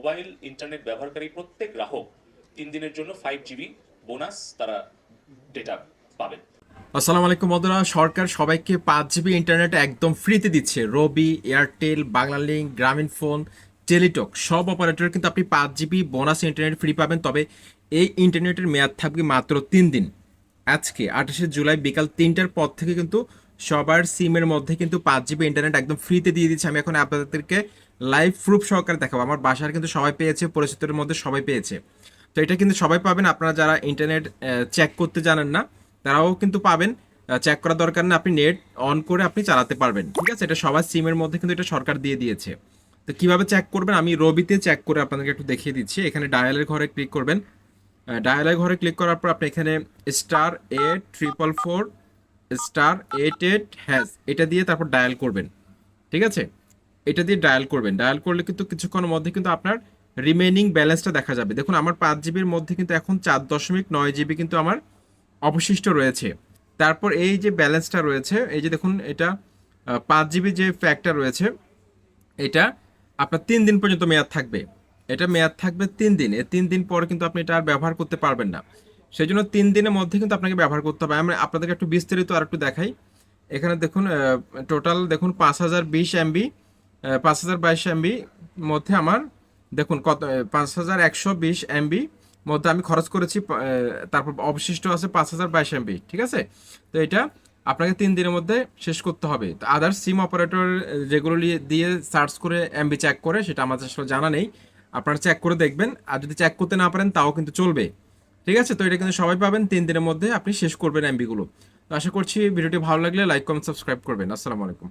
Mobile, internet ব্যবহারকারী প্রত্যেক গ্রাহক তিন দিনের জন্য ফাইভ জিবি বোনাস তারা ডেটা পাবেন। আসসালামু আলাইকুম বন্ধুরা, সরকার সবাইকে পাঁচ জিবি ইন্টারনেট একদম ফ্রিতে দিচ্ছে। রবি এয়ারটেল বাংলালিংক গ্রামীণ ফোন টেলিটক সব অপারেটর কিন্তু আপনি পাঁচ জিবি বোনাস ইন্টারনেট ফ্রি পাবেন। তবে এই ইন্টারনেটের মেয়াদ থাকবে মাত্র তিন দিন। আজকে আঠাশে জুলাই বিকাল তিনটার পর থেকে কিন্তু সবার সিমের মধ্যে কিন্তু পাঁচ জিবি ইন্টারনেট একদম ফ্রিতে দিয়ে দিচ্ছে। আমি এখন আপনাদেরকে লাইভ প্রুফ সহকারে দেখাবো। আমার বাসার কিন্তু সবাই পেয়েছে পরিচিতের মধ্যে সবাই পেয়েছে। তো এটা কিন্তু সবাই পাবেন। আপনারা যারা ইন্টারনেট চেক করতে জানেন না, তারাও কিন্তু পাবেন। চেক করার দরকার না আপনি নেট অন করে আপনি চালাতে পারবেন। ঠিক আছে? এটা সবার সিমের মধ্যে কিন্তু এটা সরকার দিয়ে দিয়েছে। তো কীভাবে চেক করবেন? আমি রবিতে চেক করে আপনাদেরকে একটু দেখিয়ে দিচ্ছি। এখানে ডায়ালের ঘরে ক্লিক করবেন। ডায়ালের ঘরে ক্লিক করার পর আপনি এখানে স্টার এ triple four star eight eight hash এটা দিয়ে তারপর ডায়াল করবেন, ঠিক আছে? এটা দিয়ে ডায়াল করবেন ডায়াল করলে কিন্তু কিছুক্ষণের মধ্যে কিন্তু আপনার রিমেনিং ব্যালেন্সটা দেখা যাবে। দেখুন, আমার পাঁচ জিবির মধ্যে কিন্তু এখন চার দশমিক নয় জিবি কিন্তু আমার অবশিষ্ট রয়েছে। তারপর এই যে ব্যালেন্সটা রয়েছে, এই যে দেখুন, এটা পাঁচ জিবি যে ফ্যাক্টটা রয়েছে, এটা আপনার তিন দিন পর্যন্ত মেয়াদ থাকবে। এটা মেয়াদ থাকবে তিন দিন। এই তিন দিন পর কিন্তু আপনি এটা আর ব্যবহার করতে পারবেন না। সেই জন্য তিন দিনের মধ্যে কিন্তু আপনাকে ব্যবহার করতে হবে। আমি আপনাদেরকে একটু বিস্তারিত আর একটু দেখাই। এখানে দেখুন টোটাল দেখুন পাঁচ হাজার বিশ এমবি পাঁচ হাজার বাইশ এমবি মধ্যে আমার, দেখুন কত পাঁচ হাজার একশো বিশ এমবি মধ্যে আমি খরচ করেছি তারপর অবশিষ্ট আছে পাঁচ হাজার বাইশ এমবি, ঠিক আছে? তো এটা আপনাকে তিন দিনের মধ্যে শেষ করতে হবে। তো আদার সিম অপারেটর যেগুলো দিয়ে সার্চ করে এমবি চেক করে, সেটা আমাদের আসলে জানা নেই। আপনারা চেক করে দেখবেন। আর যদি চেক করতে না পারেন, তাও কিন্তু চলবে। ঠিক আছে? তো এটা কিন্তু সবাই পাবেন। তিন দিনের মধ্যে আপনি শেষ করবেন এমবিগুলো তো আশা করছি ভিডিওটি ভালো লাগলে লাইক কমেন্ট সাবস্ক্রাইব করবেন। আসসালামু আলাইকুম।